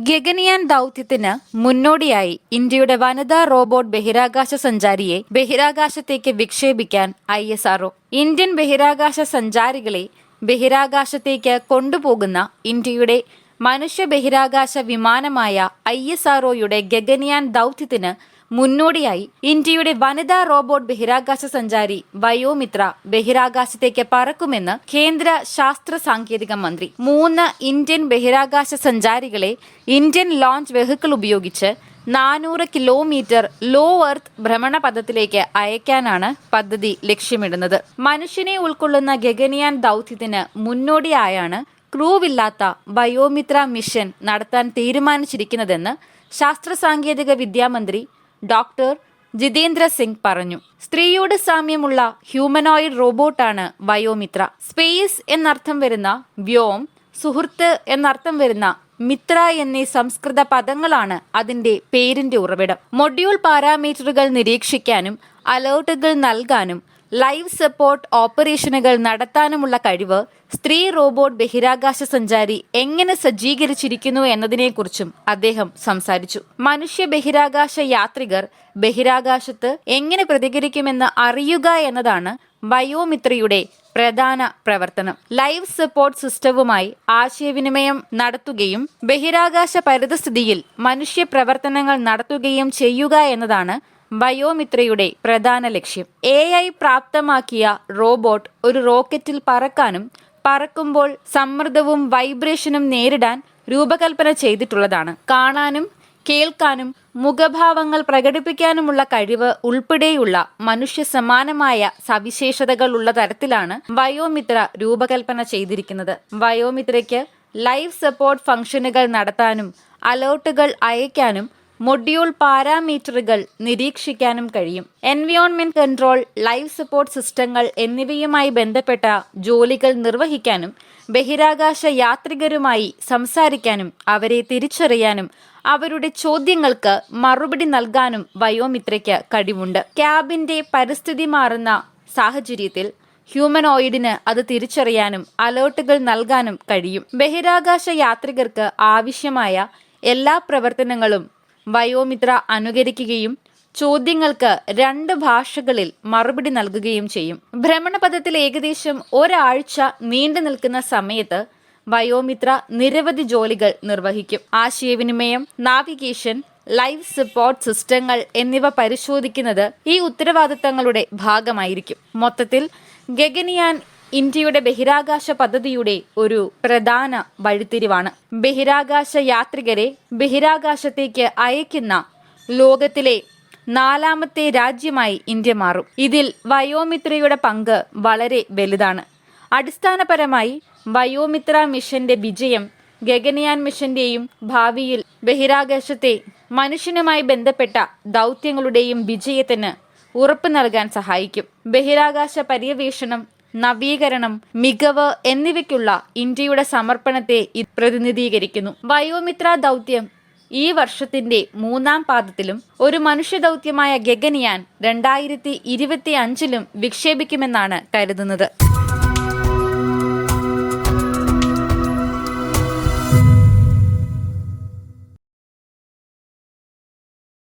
ഗഗനിയാൻ ദൗത്യത്തിന് മുന്നോടിയായി ഇന്ത്യയുടെ വനിതാ റോബോട്ട് ബഹിരാകാശ സഞ്ചാരിയെ ബഹിരാകാശത്തേക്ക് വിക്ഷേപിക്കാൻ ഐ എസ് ആർഒ ഇന്ത്യൻ ബഹിരാകാശ സഞ്ചാരികളെ ബഹിരാകാശത്തേക്ക് കൊണ്ടുപോകുന്ന ഇന്ത്യയുടെ മനുഷ്യ ബഹിരാകാശ വിമാനമായ ഐ എസ് ആർഒയുടെ ഗഗനിയാൻ ദൗത്യത്തിന് മുന്നോടിയായി ഇന്ത്യയുടെ വനിതാ റോബോട്ട് ബഹിരാകാശ സഞ്ചാരി വയോമിത്ര ബഹിരാകാശത്തേക്ക് പറക്കുമെന്ന് കേന്ദ്ര ശാസ്ത്ര സാങ്കേതിക മന്ത്രി. മൂന്ന് ഇന്ത്യൻ ബഹിരാകാശ സഞ്ചാരികളെ ഇന്ത്യൻ ലോഞ്ച് വെഹിക്കിൾ ഉപയോഗിച്ച് നാനൂറ് കിലോമീറ്റർ ലോ എർത്ത് ഭ്രമണപഥത്തിലേക്ക് അയക്കാനാണ് പദ്ധതി ലക്ഷ്യമിടുന്നത്. മനുഷ്യനെ ഉൾക്കൊള്ളുന്ന ഗഗനിയാൻ ദൗത്യത്തിന് മുന്നോടിയായാണ് ക്രൂവില്ലാത്ത ബയോമിത്ര മിഷൻ നടത്താൻ തീരുമാനിച്ചിരിക്കുന്നതെന്ന് ശാസ്ത്ര സാങ്കേതിക വിദ്യാമന്ത്രി ഡോക്ടർ ജിതേന്ദ്ര സിംഗ് പറഞ്ഞു. സ്ത്രീയോട് സാമ്യമുള്ള ഹ്യൂമനോയിഡ് റോബോട്ടാണ് വയോമിത്ര. സ്പേസ് എന്നർത്ഥം വരുന്ന വ്യോം സുഹൃത്ത് എന്നർത്ഥം വരുന്ന മിത്ര എന്നീ സംസ്കൃത പദങ്ങളാണ് അതിന്റെ പേരിന്റെ ഉറവിടം. മൊഡ്യൂൾ പാരാമീറ്ററുകൾ നിരീക്ഷിക്കാനും അലേർട്ടുകൾ നൽകാനും ലൈവ് സപ്പോർട്ട് ഓപ്പറേഷനുകൾ നടത്താനുമുള്ള കഴിവ് സ്ത്രീ റോബോട്ട് ബഹിരാകാശ സഞ്ചാരി എങ്ങനെ സജ്ജീകരിച്ചിരിക്കുന്നു എന്നതിനെക്കുറിച്ചും അദ്ദേഹം സംസാരിച്ചു. മനുഷ്യ ബഹിരാകാശ യാത്രികർ ബഹിരാകാശത്ത് എങ്ങനെ പ്രതികരിക്കുമെന്ന് അറിയുക എന്നതാണ് ബയോമിത്രിയുടെ പ്രധാന പ്രവർത്തനം. ലൈവ് സപ്പോർട്ട് സിസ്റ്റവുമായി ആശയവിനിമയം നടത്തുകയും ബഹിരാകാശ പരിതസ്ഥിതിയിൽ മനുഷ്യ പ്രവർത്തനങ്ങൾ നടത്തുകയും ചെയ്യുക എന്നതാണ് ബയോമിത്രയുടെ പ്രധാന ലക്ഷ്യം. എ ഐ പ്രാപ്തമാക്കിയ റോബോട്ട് ഒരു റോക്കറ്റിൽ പറക്കാനും പറക്കുമ്പോൾ സമ്മർദ്ദവും വൈബ്രേഷനും നേരിടാൻ രൂപകൽപ്പന ചെയ്തിട്ടുള്ളതാണ്. കാണാനും കേൾക്കാനും മുഖഭാവങ്ങൾ പ്രകടിപ്പിക്കാനുമുള്ള കഴിവ് ഉൾപ്പെടെയുള്ള മനുഷ്യ സമാനമായ സവിശേഷതകൾ ഉള്ള തരത്തിലാണ് വയോമിത്ര രൂപകൽപ്പന ചെയ്തിരിക്കുന്നത്. വയോമിത്രയ്ക്ക് ലൈഫ് സപ്പോർട്ട് ഫംഗ്ഷനുകൾ നടത്താനും അലേർട്ടുകൾ അയക്കാനും മൊഡ്യൂൾ പാരാമീറ്ററുകൾ നിരീക്ഷിക്കാനും കഴിയും. എൻവിയോൺമെന്റ് കൺട്രോൾ ലൈഫ് സപ്പോർട്ട് സിസ്റ്റങ്ങൾ എന്നിവയുമായി ബന്ധപ്പെട്ട ജോലികൾ നിർവഹിക്കാനും ബഹിരാകാശ യാത്രികരുമായി സംസാരിക്കാനും അവരെ തിരിച്ചറിയാനും അവരുടെ ചോദ്യങ്ങൾക്ക് മറുപടി നൽകാനും വയോമിത്രയ്ക്ക് കഴിവുണ്ട്. ക്യാബിന്റെ പരിസ്ഥിതി മാറുന്ന സാഹചര്യത്തിൽ ഹ്യൂമനോയിഡിന് അത് തിരിച്ചറിയാനും അലേർട്ടുകൾ നൽകാനും കഴിയും. ബഹിരാകാശ യാത്രികർക്ക് ആവശ്യമായ എല്ലാ പ്രവർത്തനങ്ങളും വയോമിത്ര അനുകരിക്കുകയും ചോദ്യങ്ങൾക്ക് രണ്ട് ഭാഷകളിൽ മറുപടി നൽകുകയും ചെയ്യും. ഭ്രമണപഥത്തിൽ ഏകദേശം ഒരാഴ്ച നീണ്ടു നിൽക്കുന്ന സമയത്ത് വയോമിത്ര നിരവധി ജോലികൾ നിർവഹിക്കും. ആശയവിനിമയം നാവിഗേഷൻ ലൈഫ് സപ്പോർട്ട് സിസ്റ്റങ്ങൾ എന്നിവ പരിശോധിക്കുന്നത് ഈ ഉത്തരവാദിത്തങ്ങളുടെ ഭാഗമായിരിക്കും. മൊത്തത്തിൽ ഗഗനിയാൻ ഇന്ത്യയുടെ ബഹിരാകാശ പദ്ധതിയുടെ ഒരു പ്രധാന വഴിത്തിരിവാണ്. ബഹിരാകാശ യാത്രികരെ ബഹിരാകാശത്തേക്ക് അയക്കുന്ന ലോകത്തിലെ നാലാമത്തെ രാജ്യമായി ഇന്ത്യ മാറും. ഇതിൽ വയോമിത്രയുടെ പങ്ക് വളരെ വലുതാണ്. അടിസ്ഥാനപരമായി വയോമിത്ര മിഷന്റെ വിജയം ഗഗനയാൻ മിഷന്റെയും ഭാവിയിൽ ബഹിരാകാശത്തെ മനുഷ്യനുമായി ബന്ധപ്പെട്ട ദൗത്യങ്ങളുടെയും വിജയത്തിന് ഉറപ്പ് നൽകാൻ സഹായിക്കും. ബഹിരാകാശ പര്യവേഷണം നവീകരണം മികവ് എന്നിവയ്ക്കുള്ള ഇന്ത്യയുടെ സമർപ്പണത്തെ ഇത് പ്രതിനിധീകരിക്കുന്നു. വയോമിത്ര ദൗത്യം ഈ വർഷത്തിന്റെ മൂന്നാം പാദത്തിലും ഒരു മനുഷ്യ ദൗത്യമായ ഗഗനിയാൻ രണ്ടായിരത്തി ഇരുപത്തി അഞ്ചിലും വിക്ഷേപിക്കുമെന്നാണ് കരുതുന്നത്.